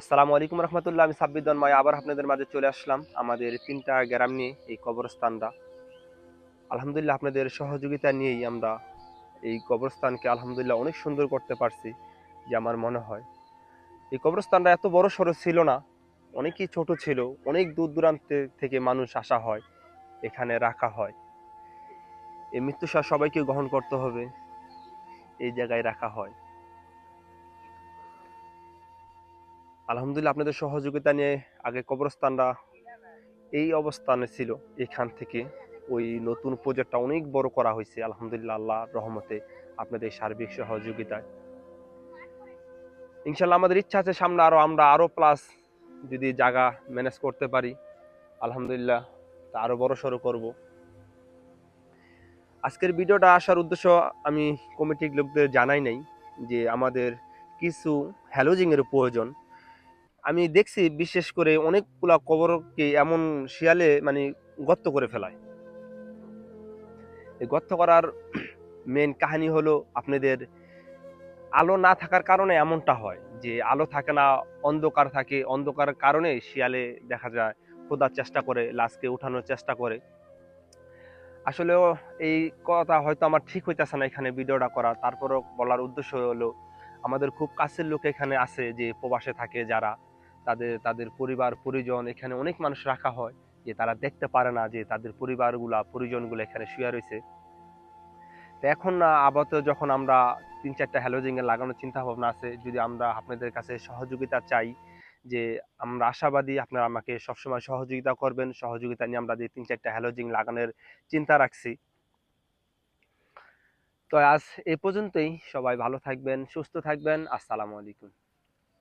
আসসালামু আলাইকুম রহমতুল্লাহ, আমি সাব্বিদ্দান মায় আবার আপনাদের মাঝে চলে আসলাম আমাদের তিনটা গ্রাম নিয়ে এই কবরস্থানটা। আলহামদুলিল্লাহ আপনাদের সহযোগিতা নিয়েই আমরা এই কবরস্থানকে আলহামদুলিল্লাহ অনেক সুন্দর করতে পারছি, যে আমার মনে হয়। এই কবরস্থানটা এত বড় সড়ো ছিল না, অনেকই ছোট ছিল, অনেক দূর দূরান্ত থেকে মানুষ আসা হয়, এখানে রাখা হয়। এই মৃত্যুশা সবাইকে গ্রহণ করতে হবে, এই জায়গায় রাখা হয়। আলহামদুলিল্লাহ আপনাদের সহযোগিতা নিয়ে আগে কবরস্থানরা এই অবস্থানে ছিল। এখান থেকে ওই নতুন প্রজেক্টটা অনেক বড় করা হয়েছে। আলহামদুলিল্লাহ আল্লাহ রহমতে আপনাদের সার্বিক সহযোগিতায়। ইনশাল্লাহ আমাদের ইচ্ছা আছে সামনে আরও আমরা আরও প্লাস যদি জায়গা ম্যানেজ করতে পারি। আলহামদুলিল্লাহ তা আরও বড় সড়ো করব। আজকের ভিডিওটা আসার উদ্দেশ্য আমি কমিটির লোকদের জানাই নাই যে আমাদের কিছু হ্যালোজিং এর প্রয়োজন। আমি দেখছি বিশেষ করে অনেকগুলা কবরকে এমন শিয়ালে মানে গর্ত করে ফেলায়। এই গর্ত করার মেন কাহিনী হলো আপনাদের আলো না থাকার কারণে এমনটা হয় যে আলো থাকে না, অন্ধকার থাকে। অন্ধকারের কারণে শিয়ালে দেখা যায় খোদার চেষ্টা করে, লাশকে উঠানোর চেষ্টা করে। আসলেও এই কথা হয়তো আমার ঠিক হইতেছে না এখানে ভিডিওটা করা তারপরও বলার উদ্দেশ্য হলো, আমাদের খুব কাছের লোক এখানে আছে যে প্রবাসে থাকে যারা। তাদের তাদের পরিবার, পরিজন এখানে অনেক মানুষ রাখা হয় যে তারা দেখতে পারে না যে তাদের পরিবারগুলা, পরিজনগুলো এখানে শুয়ে রয়েছে। তো এখন আপাতত যখন আমরা তিন চারটা হ্যালোজিং লাগানোর চিন্তা ভাবনা আছে, যদি আমরা আপনাদের কাছে সহযোগিতা চাই যে আমরা আশাবাদী আপনারা আমাকে সবসময় সহযোগিতা করবেন, সহযোগিতা নিয়ে আমরা যে তিন চারটা হ্যালোজিং লাগানোর চিন্তা রাখছি। তো আজ এ পর্যন্তই। সবাই ভালো থাকবেন, সুস্থ থাকবেন। আসসালামু আলাইকুম।